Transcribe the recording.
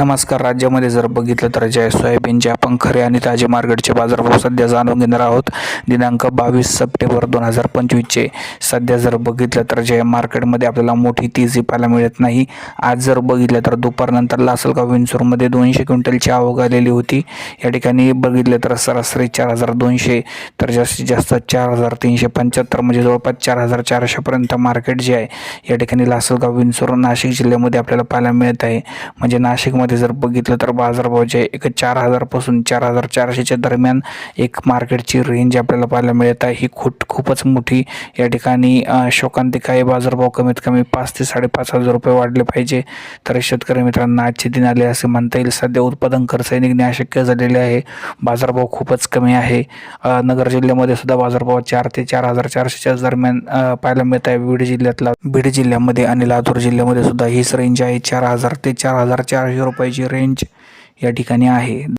नमस्कार. राज्यामध्ये जर बघितलं तर जय सोयाबीनचे आपण खरे आणि ताजे मार्केटचे बाजारभाव सध्या जाणून घेणार आहोत. दिनांक बावीस सप्टेंबर दोन हजार पंचवीसचे. सध्या जर बघितलं तर जय मार्केटमध्ये आपल्याला मोठी तेजी पाहायला मिळत नाही. आज जर बघितलं तर दुपारनंतर लासलगाव विंचूरमध्ये दोनशे क्विंटलची आवक आलेली होती. या ठिकाणी बघितलं तर सरासरी चार हजार दोनशे तर जास्तीत जास्त चार हजार तीनशे पंच्याहत्तर म्हणजे जवळपास चार हजार चारशेपर्यंत मार्केट जे आहे या ठिकाणी लासलगाव विंचूर नाशिक जिल्ह्यामध्ये आपल्याला पाहायला मिळत आहे. म्हणजे नाशिकमध्ये जर बघितलं तर बाजारभाव जे एक चार हजारपासून चार हजार चारशेच्या दरम्यान एक मार्केटची रेंज आपल्याला पाहायला मिळत आहे. ही खूप खूपच मोठी या ठिकाणी अ, शोकांतिक आहे बाजारभाव कमीत कमी पाच ते साडेपाच हजार रुपये वाढले पाहिजे. तर शेतकरी मित्रांना आजचे दिन आले असे म्हणता येईल. सध्या उत्पादन खर्च निघणे अशक्य झालेले आहे. बाजारभाव खूपच कमी आहे. नगर जिल्ह्यामध्ये सुद्धा बाजारभाव चार ते चार हजार चारशेच्या दरम्यान पाहायला मिळत आहे. बीड जिल्ह्यातला बीड जिल्ह्यामध्ये आणि लातूर जिल्ह्यामध्ये सुद्धा हीच रेंज आहे. चार हजार ते चार हजार चारशे रुपयाची रेंज या ठिकाणी आहे.